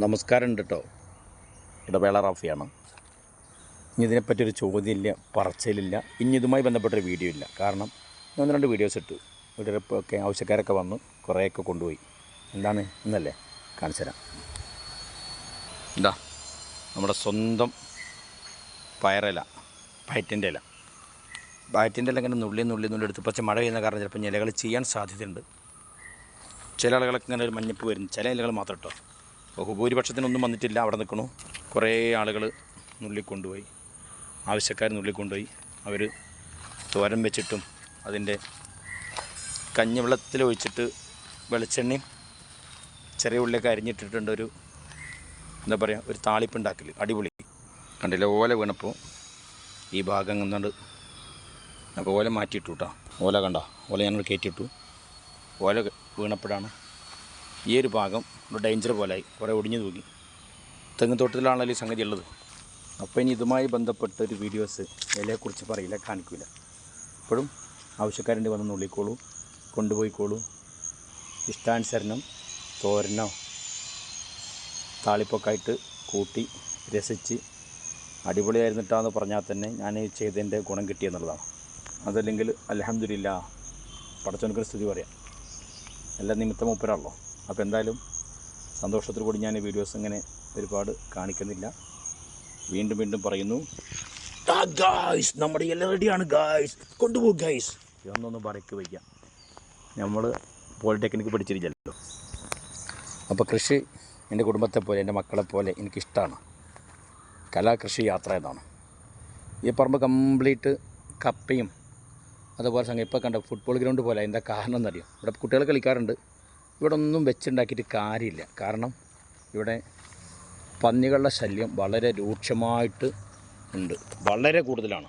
നമസ്കാരം ഉണ്ട് കേട്ടോ ഇടവേള റാഫിയാണ്. ഇനി ഇതിനെപ്പറ്റി ഒരു ചോദ്യമില്ല പറച്ചിലില്ല. ഇനി ഇതുമായി ബന്ധപ്പെട്ടൊരു വീഡിയോ ഇല്ല. കാരണം ഞാൻ ഒന്ന് രണ്ട് വീഡിയോസ് ഇട്ടു. വീട്ടിലൊക്കെ ആവശ്യക്കാരൊക്കെ വന്നു. കുറേയൊക്കെ കൊണ്ടുപോയി. എന്താണ്? ഇന്നല്ലേ? കാണിച്ചു തരാം. എന്താ നമ്മുടെ സ്വന്തം പയറില പയറ്റിന്റെ ഇല. പയറ്റിന്റെ ഇല ഇങ്ങനെ നുള്ളി നുള്ളി നുള്ളി എടുത്ത് പക്ഷേ മഴ പെയ്യുന്ന കാരണം ചിലപ്പോൾ ഇലകൾ ചെയ്യാൻ സാധ്യതയുണ്ട്. ചില ആളുകളൊക്കെ ഇങ്ങനെ ഒരു മഞ്ഞപ്പ് വരുന്നു. ചില ഇലകൾ മാത്രം കേട്ടോ ബഹുഭൂരിപക്ഷത്തിനൊന്നും വന്നിട്ടില്ല. അവിടെ നിൽക്കണു. കുറേ ആളുകൾ നുള്ളിക്കൊണ്ടുപോയി. ആവശ്യക്കാർ നുള്ളിക്കൊണ്ടുപോയി. അവർ തോരം വെച്ചിട്ടും അതിന്റെ കഞ്ഞിവെള്ളത്തിൽ ഒഴിച്ചിട്ട് വെളിച്ചെണ്ണയും ചെറിയ ഉള്ളിയൊക്കെ അരിഞ്ഞിട്ടിട്ടുണ്ട് ഒരു എന്താ പറയുക ഒരു താളിപ്പുണ്ടാക്കൽ അടിപൊളി. കണ്ടില്ല ഓല വീണപ്പോൾ ഈ ഭാഗം കണ്ട് അപ്പോൾ ഓല മാറ്റിയിട്ടു കേട്ടോ ഓല കണ്ട ഓല ഞങ്ങൾ കയറ്റിയിട്ടു ഓല വീണപ്പോഴാണ് ഈ ഒരു ഭാഗം ഒരു ഡേഞ്ചർ പോലായി കുറേ ഒടിഞ്ഞു തൂങ്ങി. തെങ്ങ് തോട്ടത്തിലാണല്ലോ ഈ സംഗതി ഉള്ളത്. അപ്പോൾ ഇനി ഇതുമായി ബന്ധപ്പെട്ട ഒരു വീഡിയോസ് ഇലയെക്കുറിച്ച് പറയില്ല കാണിക്കില്ല ഇപ്പോഴും ആവശ്യക്കാരുണ്ട് വന്ന് നുള്ളിക്കോളൂ കൊണ്ടുപോയിക്കോളൂ. ഇഷ്ടാനുസരണം തോരനോ താളിപ്പൊക്കായിട്ട് കൂട്ടി രസിച്ച് അടിപൊളിയായിരുന്നിട്ടാന്ന് പറഞ്ഞാൽ തന്നെ ഞാൻ ചെയ്തതിന്റെ ഗുണം കിട്ടിയെന്നുള്ളതാണ് അതല്ലെങ്കിൽ അലഹമില്ല പടച്ചോനക്കൊരു സ്ഥിതി പറയാം. എല്ലാ നിമിത്തം മൂപ്പരാണല്ലോ. അപ്പോൾ എന്തായാലും സന്തോഷത്തിൽ കൂടി ഞാൻ ഈ വീഡിയോസ് ഇങ്ങനെ ഒരുപാട് കാണിക്കുന്നില്ല. വീണ്ടും വീണ്ടും പറയുന്നു ഗായ്സ് നമ്മുടെ എല്ലാം റെഡിയാണ് ഗായ്സ് കൊണ്ടുപോകും ഗായ്സ് ഇതൊന്നൊന്ന് പറയ്ക്ക് വയ്ക്കാം. നമ്മൾ പോളിടെക്നിക്ക് പഠിച്ചിരിക്കല്ലോ അപ്പോൾ കൃഷി എന്റെ കുടുംബത്തെ പോലെ എന്റെ മക്കളെ പോലെ എനിക്കിഷ്ടമാണ് കലാകൃഷി യാത്ര എന്നാണ്. ഈ പറമ്പ് കംപ്ലീറ്റ് കപ്പയും അതുപോലെ സംഗതി ഇപ്പോൾ കണ്ട ഫുട്ബോൾ ഗ്രൗണ്ട് പോലെ അതിന്റെ കാരണം എന്നറിയാം? ഇവിടെ കുട്ടികൾ കളിക്കാറുണ്ട്. ഇവിടെ ഒന്നും വെച്ചുണ്ടാക്കിയിട്ട് കാര്യമില്ല. കാരണം ഇവിടെ പന്നികളുടെ ശല്യം വളരെ രൂക്ഷമായിട്ട് ഉണ്ട്. വളരെ കൂടുതലാണ്.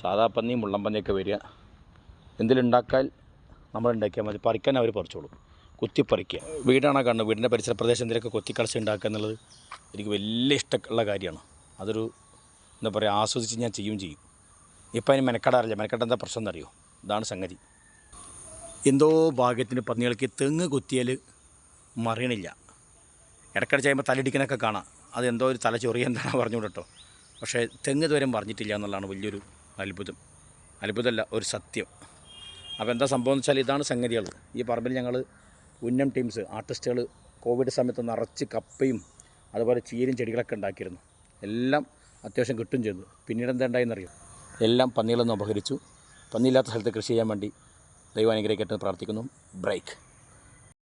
സാധാ പന്നി മുള്ളം പന്നിയൊക്കെ വരിക. എന്തിലുണ്ടാക്കാൻ നമ്മൾ ഉണ്ടാക്കിയാൽ മതി. പറിക്കാൻ അവർ പറിച്ചോളൂ. കുത്തിപ്പറിക്കുക. വീടാണ് കാണുന്നത്? വീടിന്റെ പരിസര പ്രദേശം എന്തെങ്കിലുമൊക്കെ കൊത്തിക്കളച്ച് ഉണ്ടാക്കുക എന്നുള്ളത് എനിക്ക് വലിയ ഇഷ്ടമുള്ള കാര്യമാണ്. അതൊരു എന്താ പറയുക ആസ്വദിച്ച് ഞാൻ ചെയ്യും ചെയ്യും. ഇപ്പം അതിന് മെനക്കെടാറില്ല. മെനക്കെട്ട എന്താ പ്രശ്നം എന്നറിയോ ഇതാണ് സംഗതി. എന്തോ ഭാഗ്യത്തിന് പന്നികൾക്ക് തെങ്ങ് കുത്തിയാൽ മറിയണില്ല. ഇടയ്ക്കിടെ ചെയ്യുമ്പോൾ തലടിക്കണൊക്കെ കാണാം. അതെന്തോ ഒരു തല ചൊറിയ എന്താണ് പക്ഷേ തെങ്ങ് ദൂരം പറഞ്ഞിട്ടില്ല എന്നുള്ളതാണ് വലിയൊരു അത്ഭുതം. അത്ഭുതമല്ല ഒരു സത്യം. അപ്പോൾ എന്താ സംഭവം എന്ന് വെച്ചാൽ ഇതാണ് സംഗതികൾ. ഈ പറമ്പിൽ ഞങ്ങൾ ഉന്നം ടീംസ് ആർട്ടിസ്റ്റുകൾ കോവിഡ് സമയത്ത് നിറച്ച് കപ്പയും അതുപോലെ ചീരും ചെടികളൊക്കെ ഉണ്ടാക്കിയിരുന്നു. എല്ലാം അത്യാവശ്യം കിട്ടും ചെയ്തു. പിന്നീട് എന്താ ഉണ്ടായെന്നറിയാം? എല്ലാം പന്നികളൊന്നും അപഹരിച്ചു. പന്നിയില്ലാത്ത സ്ഥലത്ത് കൃഷി ചെയ്യാൻ വേണ്ടി ദൈവാനുഗ്രഹിക്കട്ടെ അനുഗ്രഹിക്കട്ടെ പ്രാർത്ഥിക്കുന്നു. ബ്രേക്ക്.